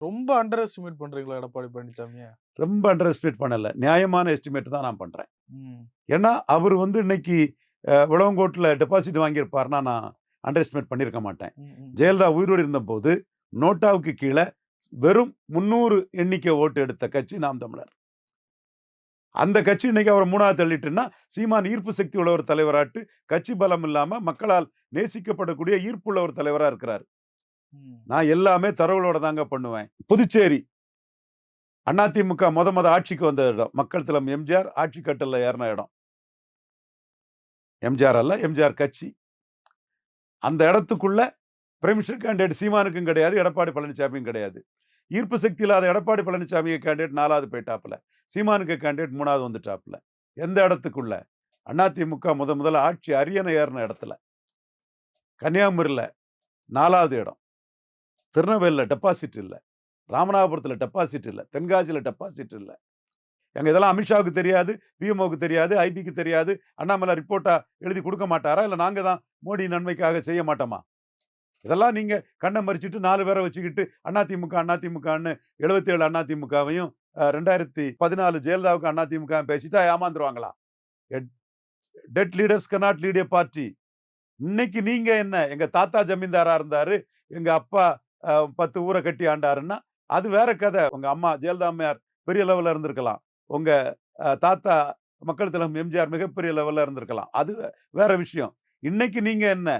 ரொம்ப under estimate பண்றீங்களா எடப்பாடி பழனிசாமிய? ரொம்ப அண்டர் எஸ்டிமேட் பண்ணல. நியாயமான எஸ்டிமேட் தான் நான் பண்றேன். ஏன்னா, அவரு வந்து இன்னைக்கு அ விளவங்கோட்ல டெபாசிட் வாங்கியிருப்பார்ன்னா, நான் அண்டர் எஸ்டிமேட் பண்ணியிருக்க மாட்டேன். ஜெயலலிதா உயிரோடு இருந்தபோது, நோட்டாவுக்கு கீழ வெறும் 300 எண்ணிக்கை ஓட்டு எடுத்த கட்சி நாம் தமிழர். அந்த கட்சி இன்னைக்கு அவர 3வது தள்ளிட்டுன்னா, சீமான் ஈர்ப்பு சக்தி உள்ள ஒரு தலைவராட்டு, கட்சி பலம் இல்லாம மக்களால் நேசிக்கப்படக்கூடிய ஈர்ப்புள்ள ஒரு தலைவரா இருக்கிறாரு. நான் எல்லாமே தரவுகளோட தாங்க பண்ணுவேன். புதுச்சேரி அதிமுக மொத மொத ஆட்சிக்கு வந்த இடம். மக்கள் திலம் எம்ஜிஆர் ஆட்சி கட்டல ஏறுன இடம். எம்ஜிஆர் அல்ல, எம்ஜிஆர் கட்சி. அந்த இடத்துக்குள்ள பிரமிஷர் கேண்டிடேட் சீமானுக்கும் கிடையாது, எடப்பாடி பழனிசாமியும் கிடையாது. ஈர்ப்பு சக்தி இல்லாத எடப்பாடி பழனிசாமி கேண்டிடேட் நாலாவது போயிட்டாப்புல. சீமானுக்கு கேண்டிடேட் மூணாவது வந்துட்டாப்புல. எந்த இடத்துக்குள்ள? அதிமுக முத முதல்ல ஆட்சி அரியணை ஏறுன இடத்துல. கன்னியாகுமரியில் நாலாவது இடம். திருநெல்வேலியில் டெபாசிட் இல்லை ராமநாதபுரத்தில் டெபாசிட் இல்லை தென்காசியில் டெபாசிட் இல்லை எங்கள் இதெல்லாம் அமித்ஷாவுக்கு தெரியாது, பிஎம்ஓவுக்கு தெரியாது, ஐபிக்கு தெரியாது. அண்ணாமலை ரிப்போர்ட்டாக எழுதி கொடுக்க மாட்டாரா? இல்லை நாங்கள் தான் மோடி நன்மைக்காக செய்ய மாட்டோமா? இதெல்லாம் நீங்கள் கண்ணை மறிச்சுட்டு நாலு பேரை வச்சுக்கிட்டு அதிமுக, அதிமுகன்னு 77 அதிமுகவையும் ரெண்டாயிரத்தி பதினாலு ஜெயலலிதாவுக்கு அதிமுக பேசிட்டா ஏமாந்துருவாங்களா? But dead leaders cannot lead a party. இன்னைக்கு நீங்கள் என்ன? எங்கள் தாத்தா ஜமீன்தாராக இருந்தார் எங்கள் அப்பா பத்து ஊரை கட்டி ஆண்டாருன்னா, அது வேற கதை. உங்க அம்மா ஜெயலலிதா அம்மையார் பெரிய லெவல்ல இருந்திருக்கலாம். உங்க தாத்தா மக்கள் திலகம் எம்ஜிஆர் மிகப்பெரிய லெவல்ல இருந்திருக்கலாம். அது வேற விஷயம். இன்னைக்கு நீங்க என்ன?